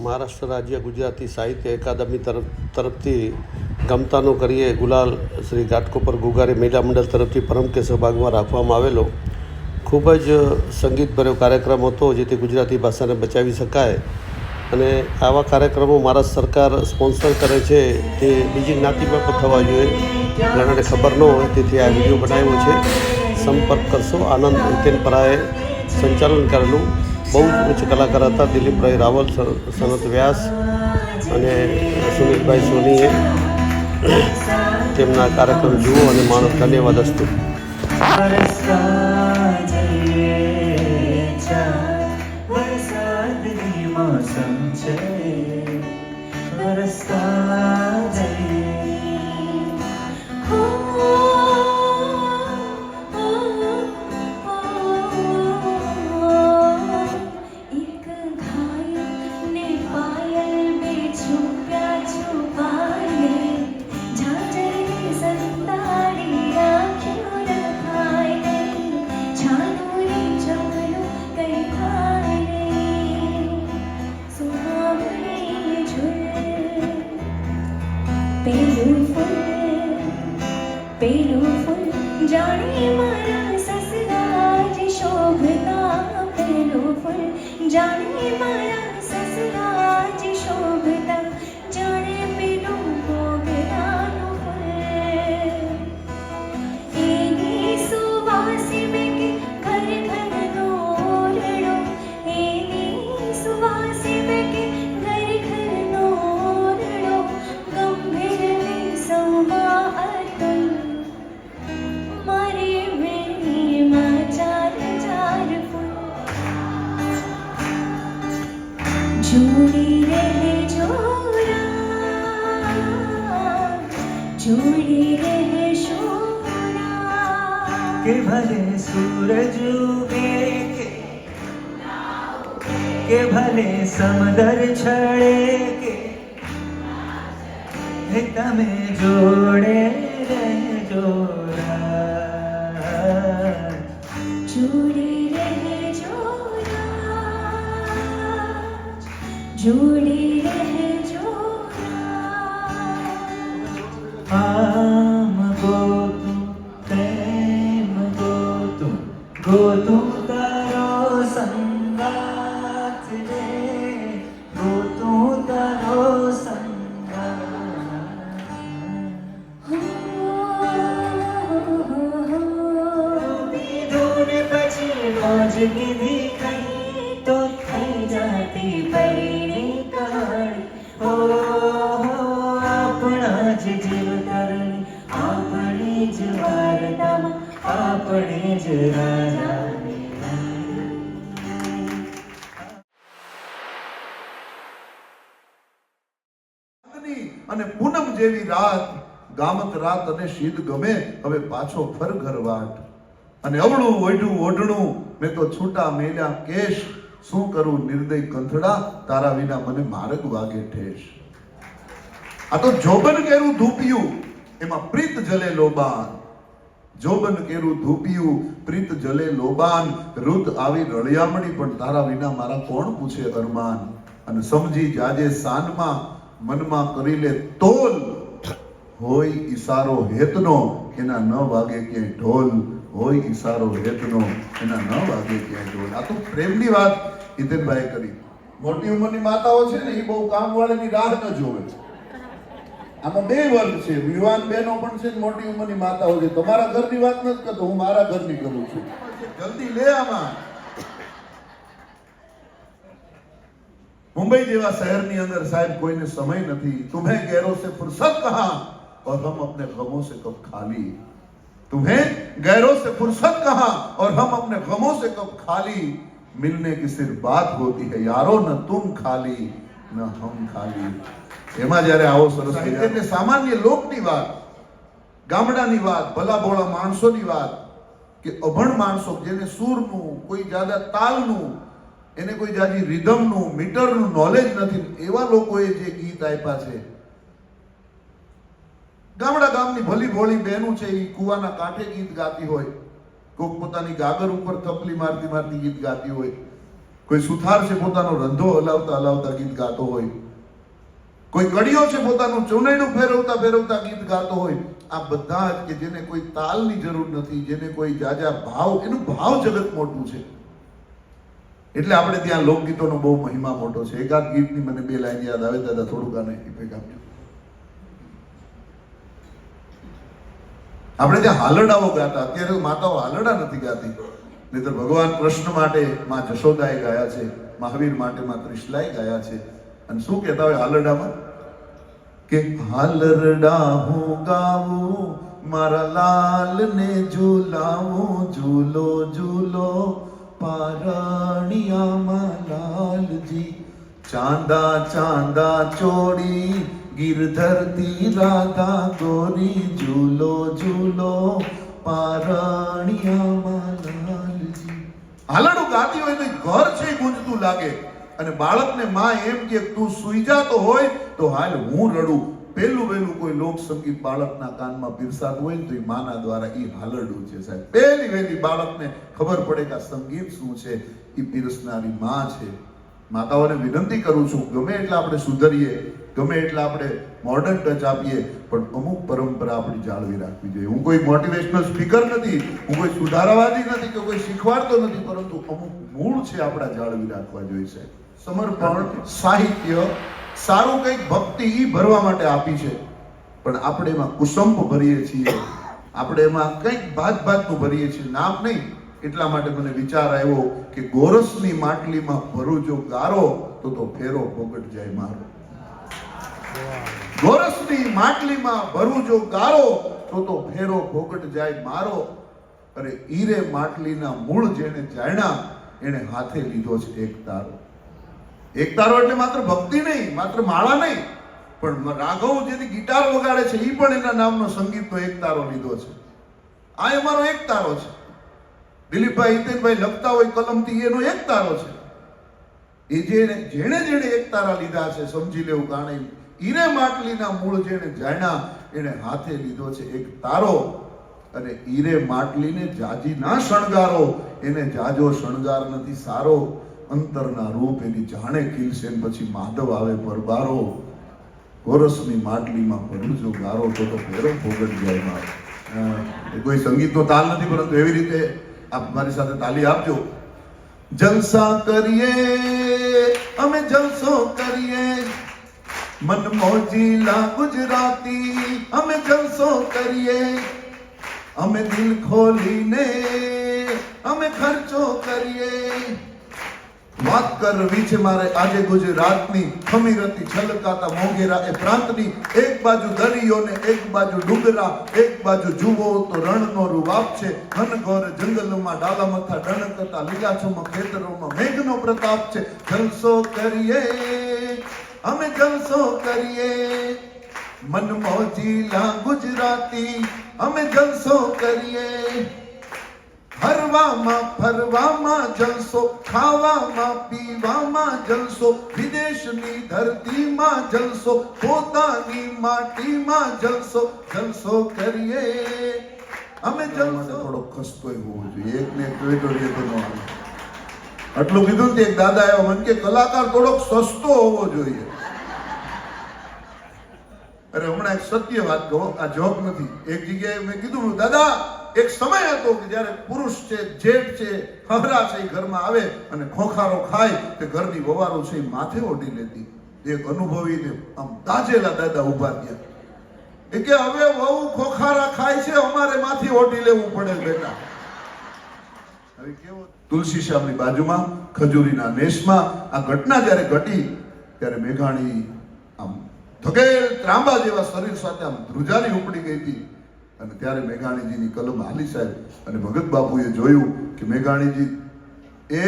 મહારાષ્ટ્ર રાજ્ય ગુજરાતી સાહિત્ય અકાદમી તરફ તરફથી ગમતાનો કરીએ ગુલાલ શ્રી ઘાટકોપર ગુગારી મહિલા મંડળ તરફથી પરમકેશવ ભાગમાં રાખવામાં આવેલો. ખૂબ જ સંગીતભર્યો કાર્યક્રમ હતો જેથી ગુજરાતી ભાષાને બચાવી શકાય. અને આવા કાર્યક્રમો મારા સરકાર સ્પોન્સર કરે છે તે બીજી જ્ઞાતિમાં પણ થવા જોઈએ. ઘણાને ખબર ન હોય તેથી આ વીડિયો બનાવ્યો છે. સંપર્ક કરશો આનંદ હિતેનપરાએ સંચાલન કરેલું બહુ જ ઉચ્ચ કલાકાર હતા, દિલીપભાઈ રાવલ સન- સનત વ્યાસ અને સુનિલભાઈ સોનીએ તેમના કાર્યક્રમ જુઓ અને માણસ ધન્યવાદ અસ્તુ. પેલું ફૂલ જાણે મારા સસરાજ શોભતા પેલું ફૂલ જાણે મારા શોરા કે ભલે સૂરજ ઉગે કે કે ભલે સમદર છળે કે હે તમે જોડે રહેજો રાજ. જોડી રહે જોરા જોડી રહે અને પૂનમ જેવી રાત ગામત રાત અને શીત ગમે, હવે પાછો ફર ઘરવાટ અને અવળું, ઓઢું, ઓઢણું, મેં તો છૂટા મેલ્યા કેશ. શું કરું નિર્દય કંથડા, તારા વિના મને માર્ગ વાગે ઠેશ આ તો જોબન કેરું ધૂપિયું, એમાં પ્રીત જલે લોબાન જોબન કેરું ધૂપિયું, પ્રીત જલે લોબાન રુદ આવી રળિયામણી, પણ તારા વિના મારા કોણ પૂછે અરમાન? અને સમજી જાજે સાનમાં, મનમાં કરી લે તોલ. હોય ઈશારો હેતનો, એના ન વાગે ક્યાંય ઢોલ. હોય ઈશારો હેતનો, એના ન વાગે ક્યાંય ઢોલ. આ તો પ્રેમની વાત હિતેનભાઈ કરી. મોટી ઉંમરની માતાઓ છે ને, એ બહુ કામવાળીની રાહ ન જોવે આમાં બે વર્ગ છે યુવાન બહેનો પણ છે ને મોટી ઉંમરની માતાઓ છે તમારા ઘરની વાત નથી કરતો હું મારા ઘરની કરું છું જલ્દી લે આમાં मुंबई જેવા શહેરની અંદર સાહેબ કોઈને સમય નથી तुम्हें गैरों से फुर्सत कहाँ और हम अपने गमों से कब खाली तुम्हें गैरों से फुर्सत कहाँ और हम अपने गमों से कब खाली मिलने की सिर्फ बात होती है यारो न तुम खाली न हम ખાલી એમાં જ્યારે આવો સરસ એટલે સામાન્ય લોકની વાત ગામડાની વાત ભલા ભોળા માણસોની વાત કે અભણ માણસો જેને સૂરનું કોઈ જાદા તાલનું એને કોઈ જાજી રિધમનું મીટરનું નોલેજ નથી એવા લોકોએ જે ગીત આપ્યા છે. ગામડા ગામની ભલી ભોળી બહેનું છે એ કુવાના કાંઠે ગીત ગાતી હોય કોઈક પોતાની ગાગર ઉપર થપલી મારતી મારતી ગીત ગાતી હોય કોઈ સુથાર છે પોતાનો રંધો હલાવતા હલાવતા ગીત ગાતો હોય કોઈ કડીઓ છે પોતાનું, ચૂંટણીનું ફેરવતા ફેરવતા ગીત ગાતો હોય, આ બધા જ કે જેને કોઈ તાલની જરૂર નથી, જેને કોઈ જાજા ભાવ, એનું ભાવ જગત મોટું છે. એટલે આપણે ત્યાં લોકગીતોનો બહુ મહિમા મોટો છે. એકાદ ગીતની મને બે લાઈન યાદ આવે, દાદા થોડુંક આને ઇફેક્ટ આપજો. આપણે ત્યાં હાલડાઓ ગાતા, અત્યારે માતાઓ હાલડા નથી ગાતી. નહીતર ભગવાન કૃષ્ણ માટે માં જશોદાએ ગાયા છે, મહાવીર માટે માં ત્રિશલાએ ગાયા છે. અને શું કહેતા હોય હાલરડામાં? કે હાલરડા હું ગાવું, મારા લાલને ઝૂલાવું, ઝૂલો ઝૂલો, પારણિયામાં લાલજી ચાંદા ચાંદા ચોડી, ગિરધરતી રાધા ગોરી, ઝૂલો ઝૂલો, પારણિયામાં લાલજી. હાલડું ગાતી હોય તો ઘર છે ગુંજતું લાગે. અને બાળકને માં એમ કે, તું સુઈ જાતો હોય. તો હાલ હું રડું. પહેલું વહેલું કોઈ લોક સંગીત બાળકના કાનમાં પીરસાતું હોય ને તો એ માના દ્વારા એ હાલરડું છે સાહેબ. પહેલી વહેલી બાળકને ખબર પડે કે આ સંગીત શું છે. એ પીરસનારી માં છે. માતાઓને વિનંતી કરું છું, ગમે એટલે આપણે સુધરીએ, ગમે એટલા આપણે મોડર્ન ટચ આપીએ, પણ અમુક પરંપરા આપણી જાળવી રાખવી જોઈએ. હું કોઈ મોટિવેશનલ સ્પીકર નથી, હું કોઈ સુધારાવાદી નથી કે કોઈ શીખવાડતો નથી, પરંતુ અમુક મૂળ છે આપણા જાળવી રાખવા જોઈએ છે સમર્પણ, સાહિત્ય, સારું કંઈક ભક્તિ એ ભરવા માટે આપી છે. પણ આપણે એમાં કુસંપ ભરીએ છીએ. આપણે એમાં કંઈક ભાત ભાતનું ભરીએ છીએ. નામ નહીં. એટલા માટે મને વિચાર આવ્યો કે ગોરસની માટલીમાં ભરું જો ગારો, તો તો ફેરો પોગટ જાય મારો. ગોરસની માટલીમાં ભરું જો ગારો, તો તો ફેરો ભોગટ જાય મારો. અરે ઈરે માટલીના મૂળ જેને જાણ્યા એને હાથે લીધો છે એક તારો. એક તારો એટલે માત્ર ભક્તિ નહીં, માત્ર માળા નહીં, પણ રાઘવ જેની ગિટાર વગાડે છે એ પણ એના નામનો સંગીતનો એક તારો લીધો છે. આ અમારો એક તારો છે. દિલીપભાઈ, હિતેનભાઈ લખતા હોય કલમથી એનો એક તારો છે. એ જેને જેણે જેણે એક તારા લીધા છે, સમજી લેવું કારણે ઈરે માટલીના મૂળ જેણે જાણ્યા એને હાથે લીધો છે એક તારો. અને ઈરે માટલીને જાજી ના શણગારો, એને જાજો શણગાર નથી સારો. અંતરના રૂપ એની જાણે ખીલશે પછી માધવ આવે પરબારો. ગોરસની માટલીમાં ભરું જો ગારો તો તો ફેરો ભોગટ જાય મારો કોઈ સંગીતનો તાલ નથી, પરંતુ એવી રીતે આપ મારી સાથે તાલી આપજો. જલસા કરીએ, અમે જલસો કરીએ. મન મોજીલા ગુજરાતી, અમે જલસો કરીએ. અમે દિલ ખોલીને, અમે ખર્ચો કરીએ. વાત કરવી છે મારે આજે ગુજરાતની ખમીરતી છલકાતા મોગેરા એ પ્રાંતની. એક બાજુ દરિયો ને એક બાજુ ડુંગરા, એક બાજુ જુઓ તો રણનો રૂવાપ છે. ઘનઘોર જંગલમાં રણ કરતા લીલાછમ ખેતરોમાં મેઘનો પ્રતાપ છે. જલસો કરીએ, અમે જલસો કરીએ. મન મોજીલા ગુજરાતી, અમે જલસો કરીએ. હરવામાં ફરવામાં જલસો ખાવામાં પીવામાં જલસો વિદેશની ધરતીમાં જલસો પોતાની માટીમાં જલસો જલસો કરીએ. અમે જલસો થોડો ખસતો હોવો જોઈએ. એક ને એક તો ન આટલું કીધું ને એક દાદા એવો મને કે કલાકાર થોડોક સસ્તો હોવો જોઈએ. અરે હમણાં એક સત્ય વાત કહો આ જોક નથી. એક જગ્યાએ મેં કીધું દાદા એક સમય હતો કે જ્યારે પુરુષ છે, જેઠ છે ખબરા છે ઘરમાં આવે અને ખોખારો ખાય તે ઘરની વવારો છે માથે ઓઢી લેતી. એક અનુભવીને આમ તાજેલા દાદા ઊભા થયા. એ કે, હવે વહુ ખોખારા ખાય છે, અમારે માથે ઓઢી લેવું પડે બેટા. હવે કેવો? તુલસી શ્યામની બાજુમાં, ખજૂરીના નેશમાં આ ઘટના જ્યારે ઘટી, ત્યારે મેઘાણી આમ ધગેલ ત્રાંબા જેવા શરીર સાથે આમ ધ્રુજારી ઉપડી ગઈ હતી. અને ત્યારે મેઘાણીજીની કલમ હાલી સાહેબ અને ભગત બાપુએ જોયું કે મેઘાણીજી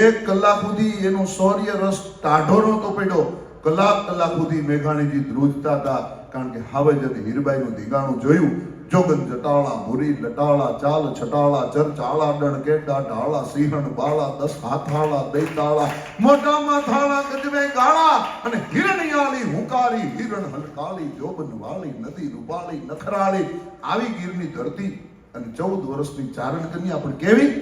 એક કલાક સુધી એનો શૌર્ય રસ ટાઢો નહોતો પડ્યો. કલાક કલાક સુધી મેઘાણીજી ધ્રુજતા હતા, કારણ કે હાવજ અને હીરબાઈનું ધીગાણું જોયું જોગન જટાળા, ભૂરી લટાળા, ચાલ છટાળા, ચર ચાળા, ડણ કેડા, ઢાળા, સિંહણ બાળા, દસ હાથાળા, દૈતાળા, મોટા માથાળા, ગજવે ગાળા અને હિરણિયાળી, હુંકારી, હિરણ હલકાળી, જોબન વાળી, નદી રૂપાળી નખરાળી આવી ગીરની ધરતી અને ચૌદ વર્ષની ચારણ કન્યા પણ કેવી?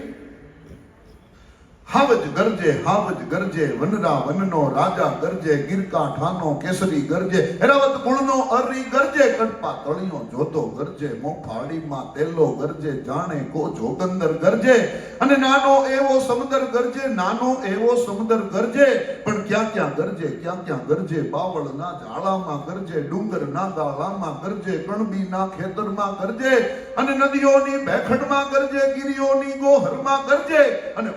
હાવજ ગરજે હાવજ ગરજે, વનરા વનનો રાજા ગરજે ગિરકા ઠાનો કેસરી ગરજે, હેરાવત ગુણનો અરી ગરજે કટપા તળિયો જોતો ગરજે મોફાડીમાં તેલો ગરજે, જાણે કો જોગંદર ગરજે, અને નાનો એવો સમુદર ગરજે, નાનો એવો સમુદર ગરજે, પણ ક્યાં ક્યાં ગરજે, ક્યાં ક્યાં ગરજે, બાવળના ઝાડામાં ગરજે, ડુંગરના ગાળામાં ગરજે, કણબીના ખેતરમાં ગરજે, અને નદીઓની બેખડમાં ગરજે ગિરિયોની ગોહરમાં ગરજે, અને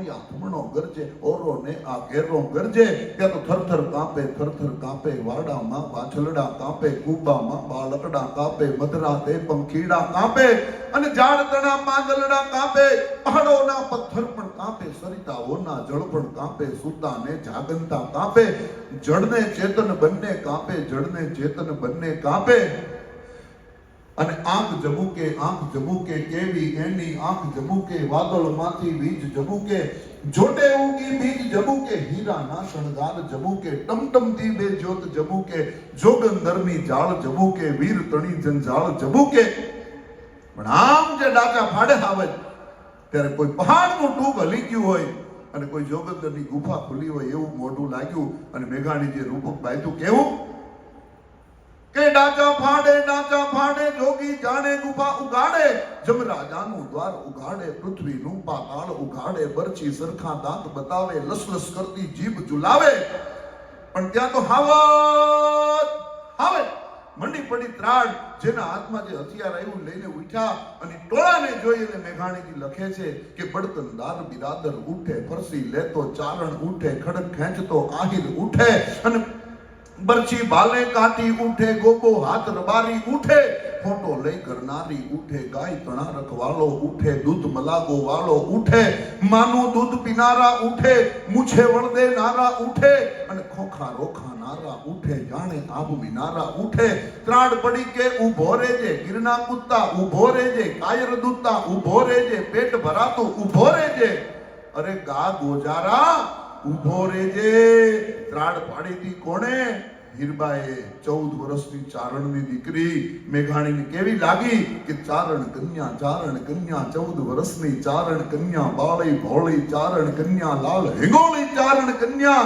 ઉકમણો યાથમણો ગરજે, ઓરો ને આ ઘેરો ગરજે. કે તો થરથર કાંપે થરથર કાંપે, વાડામાં વાછલડા કાંપે, કુબામાં બાળકડા કાંપે, મધરાતે પંખીડા કાંપે અને ઝાડ તણા પાંદલડા કાંપે. પહાડોના પથ્થર પણ કાંપે, સરિતાઓના જળ પણ કાંપે સુતાને જાગનતા કાંપે. જળને ચેતન બંને કાંપે, જળને ચેતન બંને કાંપે. અને આંખ જમુકે આંખ જમુકે, કેવી એની આંખ જમુકે, વાદળમાંથી બીજ જમુકે, જોટે ઉગી બીજ જબુકે હીરાના શણગાર જમુકે ટમટમતી બે જ્યોત જમુકે જોગંદરની જાળ જમુકે, વીર તણી જંજાળ જમુકે. પણ આમ જે ડાકા ફાડે આવે, ત્યારે કોઈ પહાડનું ટૂંક હલી ગયું હોય અને કોઈ જોગંદરની ગુફા ખુલી હોય એવું મોઢું લાગ્યું અને મેઘાણી જે રૂપક બાંધ્યું. કેવું? કે ડાચા ફાડે ડાચા ફાડે, જોગી જાણે, ગુફા ઉગાડે જમરાજાનું દ્વાર ઉગાડે પૃથ્વીનું પાતાળ ઉગાડે બરચી સરખા દાંત બતાવે, લસલસ કરતી જીભ ઝુલાવે. પણ ત્યાં તો હાવત, હાવે. મંડી પડી ત્રાડ જેના હાથમાં જે હથિયાર આવ્યું, લઈને ઉઠ્યા અને ટોળાને જોઈ અને મેઘાણીજી લખે છે કે બળતનદાર બિરાદર ઉઠે, ફરસી લેતો ચારણ ઉઠે, ખડક ખેંચતો આહિર ઉઠે અને બરછી ભાલે કાટી ઉઠે, ગોગો હાથ રબારી ઉઠે, ફોટો લઈ કરનારી ઉઠે, ગાય તણા રખવાળો ઉઠે, દૂધ મલાગો વાળો ઉઠે, માનું દૂધ પીનારા ઉઠે, મૂછે વળદે નારા ઉઠે, અને ખોખા રોખા નારા ઉઠે, જાણે આબ વિનારા ઉઠે. ત્રાડ પડી કે ઊભો રેજે ગિરના કૂદતા ઊભો રેજે કાયર દૂધતા ઊભો રેજે પેટ ભરાતું ઊભો રેજે અરે ગા ગોજારા ઊભો રેજે ત્રાડ પાડી દી કોણે? હીરબાએ ચૌદ વર્ષની ચારણની દીકરી. મેઘાણીને કેવી લાગી કે ચારણ કન્યા ચારણ કન્યા, ચૌદ વર્ષની ચારણ કન્યા, બાળી ભોળી ચારણ કન્યા, લાલ હિંગોળી ચારણ કન્યા,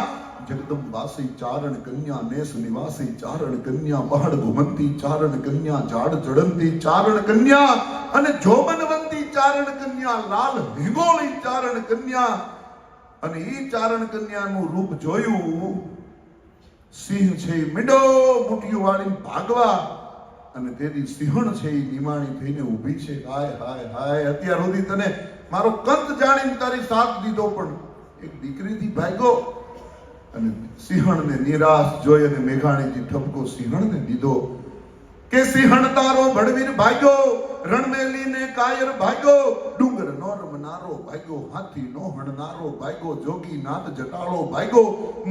જગદંબાસી ચારણ કન્યા, નેસ નિવાસી ચારણ કન્યા પહાડ ઘુમંતી ચારણ કન્યા, ઝાડ ચડંતી ચારણ કન્યા અને જોબનવંતી ચારણ કન્યા, લાલ હિંગોળી ચારણ કન્યા. અને એ ચારણ કન્યાનું રૂપ જોયું, સિંહ છે મીડો, મુઠિયું વાળી ભાગવા અને તેની સિંહણ છે એ નિમાણી થઈને ઊભી છે. હાય હાય હાય, અત્યાર સુધી તને મારો કંત જાણીને તારી સાથ દીધો, પણ એક દીકરીથી ભાગ્યો અને સિંહણને નિરાશ જોઈ અને મેઘાણીજી ઠપકો સિંહણને દીધો. કે સિંહણ તારો ભડવીર ભાગ્યો રણમેલીને કાયર ભાગ્યો ડુંગર નો રમનારો ભાગ્યો હાથી નો હણનારો ભાગ્યો જોગી નાથ જટાળો ભાગ્યો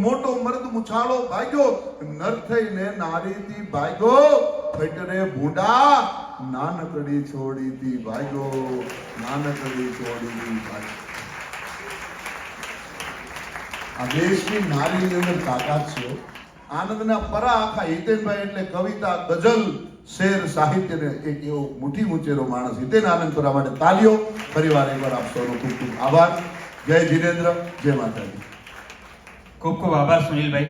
મોટો મર્દ મુછાળો ભાગ્યો નર થઈને નારીથી ભાગ્યો ફટરે ભૂંડા, નાનકડી છોડીથી ભાગ્યો નાનકડી છોડીથી ભાગ્યો આ દેશની નારીની અંદર તાકાત છે. આનંદના પરા આખા હિતેનભાઈ એટલે કવિતા ગઝલ. શેર સાહિત્યને એક એવો મુઠ્ઠી મુચેરો માણસ હિતેન કરવા માટે તાલીઓ ફરીવાર એકવાર આપ ખૂબ ખૂબ આભાર. જય જીનેન્દ્ર, જય માતાજી. ખૂબ ખૂબ આભાર સુનિલભાઈ.